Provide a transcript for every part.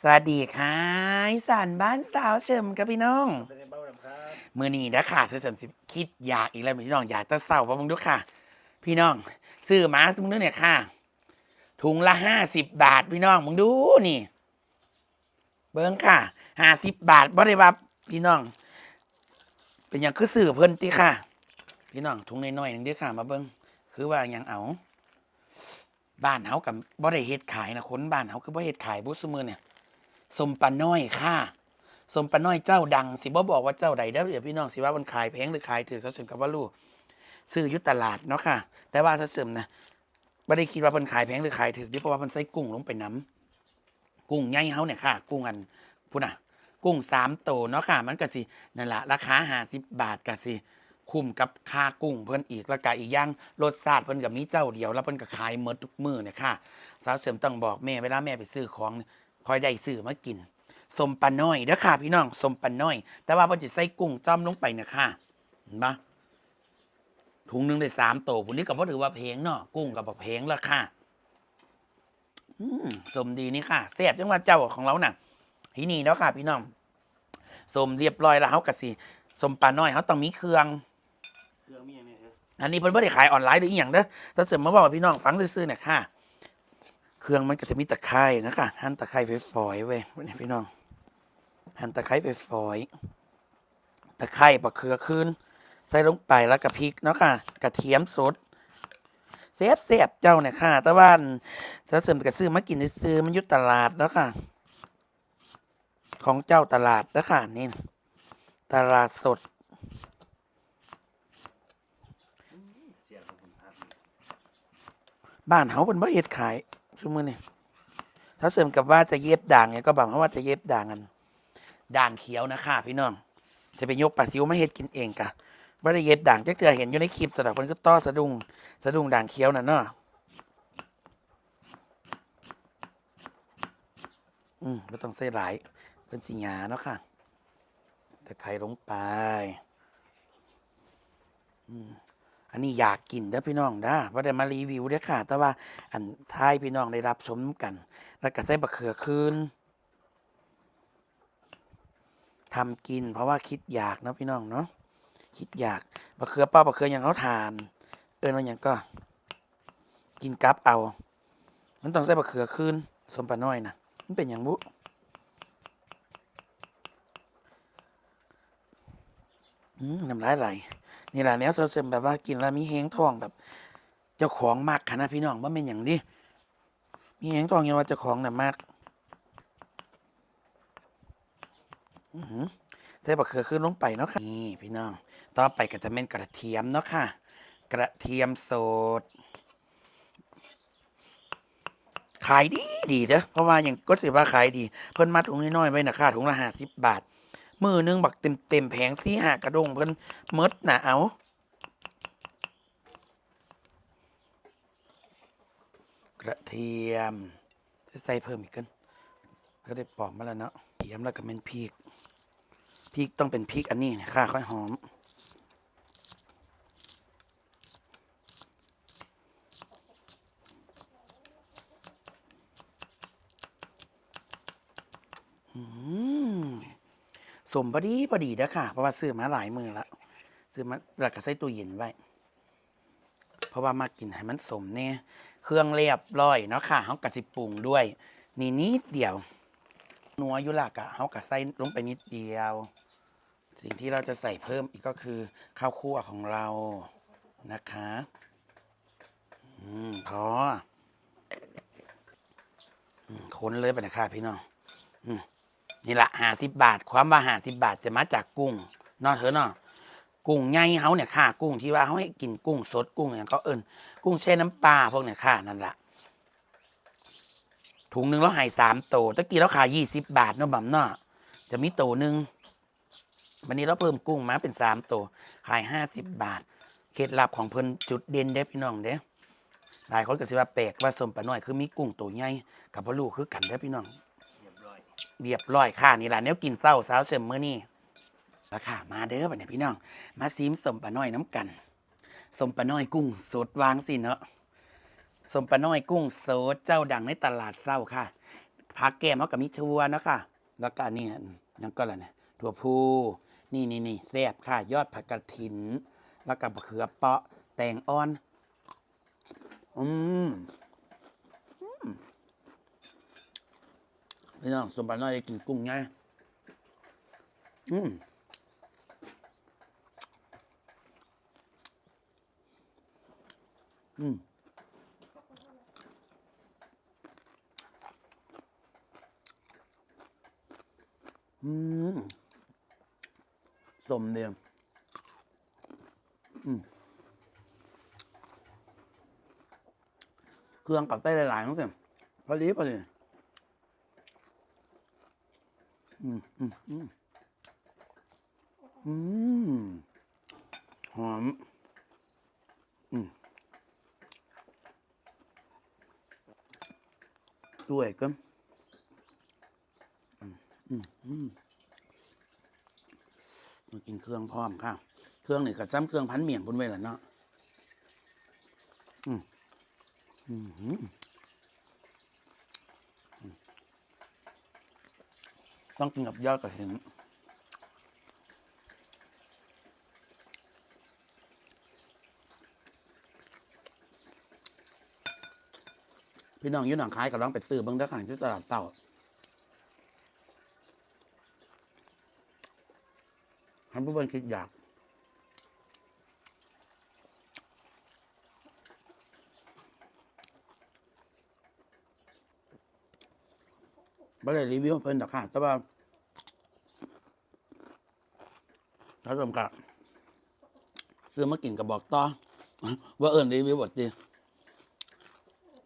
สวัสดีค่ะอีสานบ้านสาวเฉิมกับพี่น้องเป็นไงบ้างครับมือนี้นะค่ะเสริมสิคิดอยากอีกแล้วพี่น้องอยากจะเศร้าเพราะมึงดูค่ะ พี่น้องซื้อมามึงดูเนี่ยค่ะ ถุงละห้าสิบบาทพี่น้องมึงดูนี่ เบิ้งค่ะห้าสิบบาทบ่ได้ว่าพี่น้อง เป็นอย่างคือซื้อเพิ่นติค่ะ พี่น้องถุงน้อยๆหนึงเด้อค่ะ มาเบิ้งคือว่าอย่างเอาบ้านเฮากับบ่ได้เฮ็ดขายนะคนบ้านเฮาคือบ่เฮ็ดขายบุซุมือเนี่ย สมปาน้อยค่ะสมปาน้อยเจ้าดัง สิบ่บอกว่าเจ้าใดเด้อเดี๋ยวพี่น้องสิว่ามันขายแพงหรือขายถูกเขาเสิมกับว่าลูกซื้อยุตลาดเนาะค่ะ แต่ว่าถ้าเสิมนะบ่ได้คิดว่าเพิ่นขายแพงหรือขายถูกดิเพราะว่าเพิ่นใส่กุ้งลงไปน้ำกุ้งใหญ่เฮาเนี่ยค่ะ กุ้งอันพุ่นน่ะ กุ้งสามโตเนาะค่ะ มันก็สินั่นแหละราคา50บบาทก็สิคุ้มกับค่ากุ้งเพิ่นอีกแล้วก็อีกอย่างรสชาติเพิ่นกับมีเจ้าเดียวแล้วเพิ่นก็ขายหมดทุกมือเนี่ยค่ะสาวเสริมต้องบอกแม่เวลาแม่ไปซื้อของ คอยได้ซื้อมากินสมปลาน้อยเด้อค่ะพี่น้องสมปลาน้อย แต่ว่าเพิ่นสิใส่กุ้งจ้อมลงไปเนี่ยค่ะเห็นปะถุงหนึงได้สามโตพุ่นนี้ก็บ่ถือว่าแพงเนาะกุ้งก็บ่แพงแล้วค่ะอืมสมดีนี่ค่ะแซ่บจังว่าเจ้าของเราน่ะที่นี่เนาะค่ะ พี่น้องสมเรียบร้อยแล้วเฮาก็สิสมปลาน้อยเฮาต้องมีเครื่องเครื่องมีอย่างนี้ครับอันนี้เพิ่นบ่ได้ขายออนไลน์หรืออีหยังเด้อแต่เสริมมาบอกว่าพี่น้องฟังซื่อๆเนี่ยค่ะ เครื่องมันก็จะมีตะไคร้นะคะหั่นตะไคร้ฝอยๆเว้ยนี่พี่น้องหั่นตะไคร้ฝอยๆตะไคร้ปะเขือคืนใส่ลงไปแล้วก็พริกเนาะค่ะกระเทียมสดเสียบเสียบเจ้าเนี่ยค่ะต่ว่าถ้าเสริมก็ซื้อมากินซื้อมันยุตตลาดเนาะค่ะ ของเจ้าตลาดนะค่ะนี่ตลาดสดบ้านเฮาเป็นบ่เฮ็ดขาย ซุมื้อนี่ถ้าเสริมกับว่าจะเย็บด่างเนี่ยก็บอกว่าจะเย็บด่างกัน ด่างเขียวนะค่ะพี่น้อง จะไปยกปลาซิวมาเฮ็ดกินเองกะบ่ได้เย็บด่างจักเทื่อเห็นอยู่ในคลิปสำหรับเพิ่นก็ต้อสะดุ้งสะดุ้งด่างเขียวน่ะเนาะอืมบ่ต้องใส่หลายเพิ่นสิหยาเนาะค่ะตะไคร้ลงไป อืม อันนี้อยากกินเด้อพี่น้องนะว่าได้มารีวิวเด้อค่ะ แต่ว่าอันท้ายพี่น้องได้รับชมกัน แล้วก็ใส่บะเขือคืนทำกิน เพราะว่าคิดอยากนะพี่น้องเนาะคิดอยากบะเขือเป้าบะเขือหยังเขาทาน เอิ้นว่าหยังก็ กินกับเอา มันต้องใส่บะเขือคืนสมปลาน้อยนะมันเป็นอย่างบุน้ำลายไหล นี่แหละแนวเสริมแบบว่ากินแล้วมีเฮงทองแบบเจ้าของมากขนาดพี่น้องว่าเป็นอย่างนี้มีเฮงทองอย่างว่าเจ้าของน่ะมากใส่บักเขือขึ้นลงไปเนาะค่ะนี่พี่น้อง ต่อไปก็จะเป็นกระเทียมเนาะค่ะ กระเทียมสดขายดีดีเด้อเพราะว่าอย่างก็สิว่าขายดี เพิ่นมัดถุงน้อยๆไว้นะค่ะถุงละห้าสิบบาท มือหนึงบักเต็มเต็มแผงที่หากระดงเพิ่นเมดหนาเอากระเทียมจะใส่เพิ่มอีกกันก็ได้ปอกมาแล้วเนาะเทียมแล้วก็เป็นพริกพริกต้องเป็นพริกอันนี้นะค่ะค่อยหอม สมพอดีพอดีเด้อค่ะ เพราะว่าซื้อมาหลายมือละซื้อมาแล้วก็ใส่ตู้เย็นไว้ เพราะว่ามากินให้มันสมเนี่ยเครื่องเรียบร้อยเนาะค่ะเฮากะสิปรุงด้วย นี่นิดเดียวนัวอยุลากะเฮากะใส่ลงไปนิดเดียว สิ่งที่เราจะใส่เพิ่มอีกก็คือข้าวคั่วของเรานะคะอืมพออืมคนเลยไปนะคะพี่น้องอืม นี่ละห้าสิบบาท ความว่าห้าสิบบาทจะมาจากกุ้งนอเถอะเนาะกุ้งไงเฮาเนี่ยค่ะ กุ้งที่ว่าเขาให้กินกุ้งสดกุ้งอย่างเขาเอิญกุ้งแช่น้ำปลาพวกเนี่ยค่ะนั่นแหละถุงหนึ่งเราหายสามโตตะกี้เราขายยี่สิบบาทเนาะบัมเนาะจะมีโตหนึ่งวันนี้เราเพิ่มกุ้งมาเป็นสามโตขายห้าสิบบาท เคล็ดลับของเพิ่นจุดเด่นเด้พี่น้องเด้หลายคนก็สิว่าแปลกว่าสมปลาน้อยคือมีกุ้งตัวใหญ่กับพ่อลูกคือกันเด้พี่น้อง เรียบร้อยค่ะนี่แหละแนวกินเศร้าสาวเสริมมื้อนี้ราคามาเด้อบัดนี้พี่น้อง มาซีมสมปลาน้อยน้ำกันสมปลาน้อยกุ้งสดวางสิเนาะสมปลาน้อยกุ้งสดเจ้าดังในตลาดเศร้าค่ะผักแก้มเขากับมีถั่วเนาะค่ะ แล้วก็นี่ยังก็อะไรเนี่ยถั่วพูนี่นี่นี่แซ่บค่ะ ยอดผักกระถิน แล้วก็มะเขือเปาะแตงอ่อน อืมอืม พี่น้องสมบัติน้อยกินกุ้งไงอืมอืมอืมสมเดียมอืมเครื่องกับไส้หลายๆทั้งสิ้นพอดีพอดี อืมอืมอืมอืมหอม อืมด้วยกันอืมอืมมากินเครื่องพร้อมค่ะเครื่องนี่กับซ้ำเครื่องพันเมี่ยงบนเวล่ะเนาะอืมอืม ต้องกินกับยอดกระถิ่นพี่น้องยืนหนังคล้ายกับร้องเป็ดซื้อเบิ้งเด้อค่ะที่ตลาดเต่าทำผู้บริคิดอยาก ไม่ได้รีวิวเพิ่นดอกค่ะ แต่ว่าถ้าสมกับซื้อมากินกับบอกต่อ ว่าเอิญรีวิวบทดี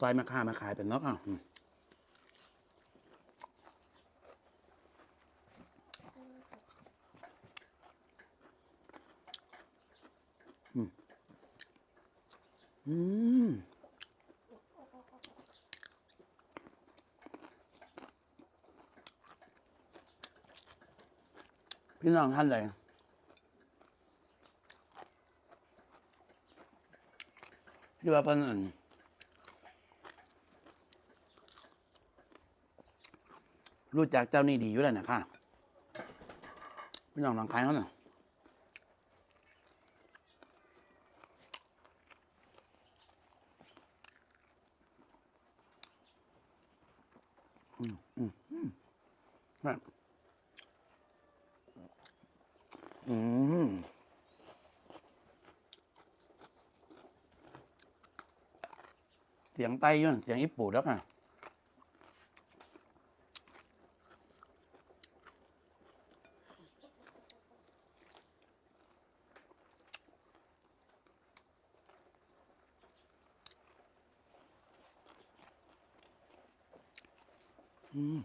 กลายมาค่ามาขายเป็นเนาะค่ะ พี่น้องท่านใดที่ว่าเพิ่นรู้จักเจ้านี่ดีอยู่แล้วนะค่ะพี่น้องลองขายเขาหน่อยอืมอืมอืมครับ อืมเสียงไต้ยุ่นเสียงญี่ปุ่นแล้วค่ะอืม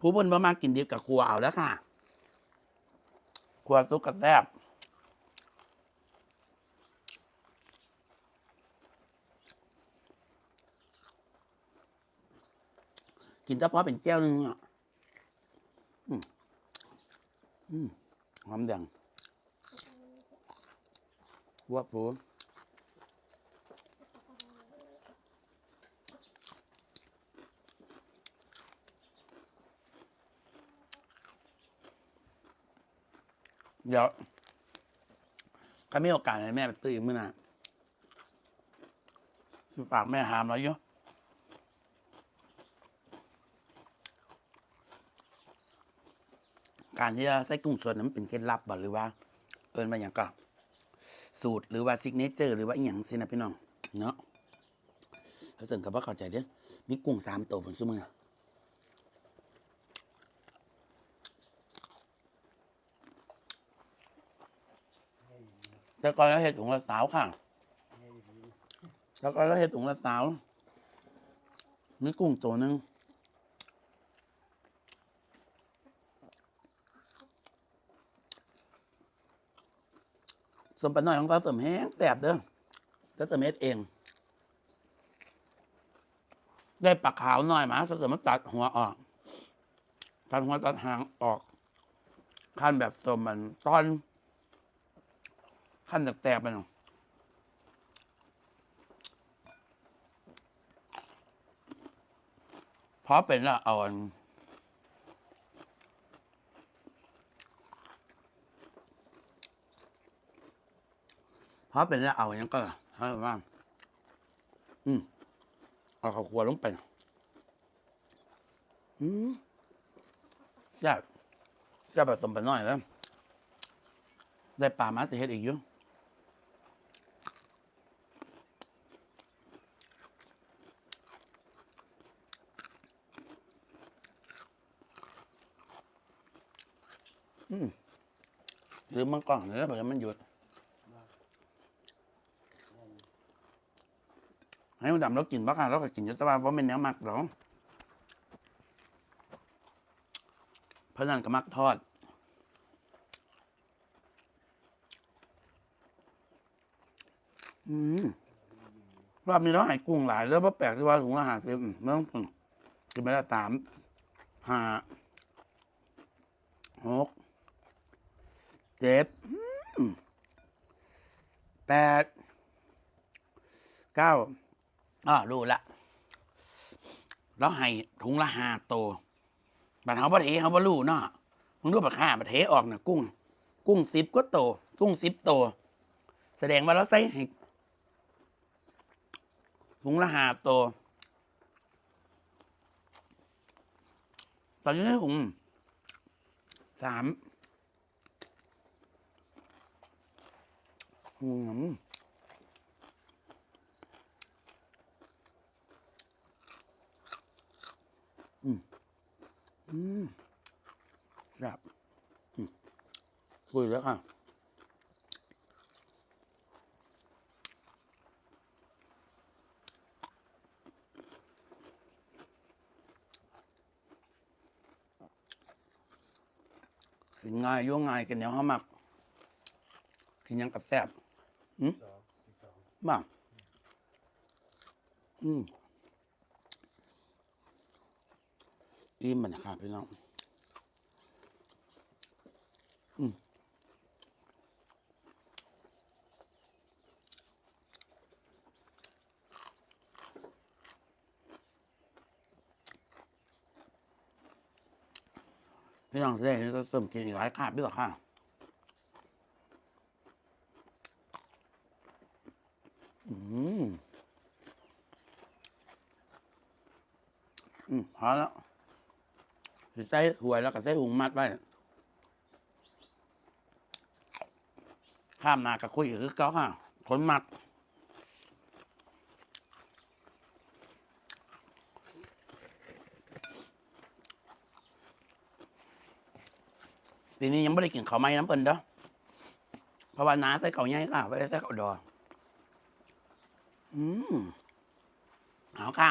ผู้เพิ่นบ่มากินดิบกับครัวเอาแล้วค่ะ ครัวซุกกระแทบกินเฉพาะเป็นแก้วนึงอะอืมอืมหอมแดงวัวปู เดี๋ยวก็มีโอกาสให้แม่ไปตื้ออีกมื้อน่ะสิฝากแม่หามแล้วยู่การที่จะใส่กุ้งสดนั้นเป็นเคล็ดลับบ่หรือว่า เอินมาอย่างก็สูตรหรือว่าซิกเนเจอร์หรือว่าอีหยังสินะพี่น้อง เนาะถ้าเสริมกับว่าเข้าใจเด้อมีกุ้งสามตัวผมซื้อมือ แต่ก่อนเราเห็ดถุงละสาวค่ะแล้วก็เราเห็ดถุงละสาวมีกุ้งตัวหนึ่งสมปันน้อยของเขาเสริมแห้งแสบเด้อถ้าเสริมเม็ดเอง ได้ปักขาวหน่อยมาถ้าเสริมมันตัดหัวออกตัดหัวตัดหางออกขั้นแบบสมมันตอน ขั้นแตกๆไปหน่อยเพราะเป็นละเอาอันเพราะเป็นละเอาอย่างก็ให้ว่าอืมเอาข้าวคั่วลงไปอืมแซ่บแซ่บแบบสมไปหน่อยแล้วได้ปลามาสิเฮ็ดอีกอยู่ หรือมันกล่องเนื้อแบบมันหยุด ให้มันดำแล้วกินบ้างแล้วก็กินยุตะวันเพราะมันเนื้อมักหรอเพราะนั้นก็มักทอดอืมรอบนี้เราหายกุ้งหลาย แล้วพอแปลกที่ว่าถุงละหาสิบไม่ต้องกินกินไปละสามห้าหก เจ็ดแปดเก้าอ่ารู้ละแล้วให้ถุงละห้าโตวบัดเขาบัดเทเขาบ่รู้เนาะมึงรู้บัดห้าบัดเทออกเนี่ยกุ้ง กุ้งสิบก็โต กุ้งสิบโต แสดงว่าเราใส่ให้ถุงละหาตัวตอนนี้ได้ถุงสาม อืมอืมอืมแซ่บอืมคุยแล้วค่ะกินง่ายยุ่งง่ายกินเนียวห้ามักกินยังกับแซ่บ อืมบ้างอืมอิ่มมันนะครับพี่น้อง อืมพี่น้องจะได้จะเสริมกินอีกหลายคาบด้วยหรอค่ะ อืมอืมพอแล้วใส่หวยแล้วก็ใส่หุงมัดไว้ข้ามนากับคุยคือเก้าค่ะคนมักปีนี้ยังไม่ได้กินข้าวไม้น้ำเปิ้นเด้อเพราะว่าน้าใส่ข้าวใหญ่ค่ะไม่ได้ใส่ข้าวดอ อืมเอาค่ะ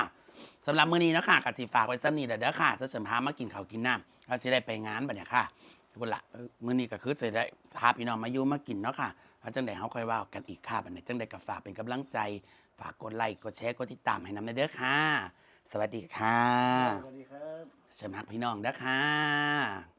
สำหรับมื้อนี้เนาะคะกับสิฝากไว้สักนิดเด้อค่ะเสริมพามากินข้าวกินน้ำเราสิได้ไปงานบัดเนี่ยค่ะทุกคนละเออมื้อนี้ก็คือสิได้พาพี่น้องมาอยู่มากินเนาะค่ะแล้วจังไดเฮาค่อยว่ากันอีกค่ะบัดนี้จังไดก็ฝากเป็นกำลังใจฝากกดไลค์กดแชร์กดติดตามให้นำเด้อค่ะ สวัสดีค่ะสวัสดีครับสมัครพี่น้องเด้อค่ะ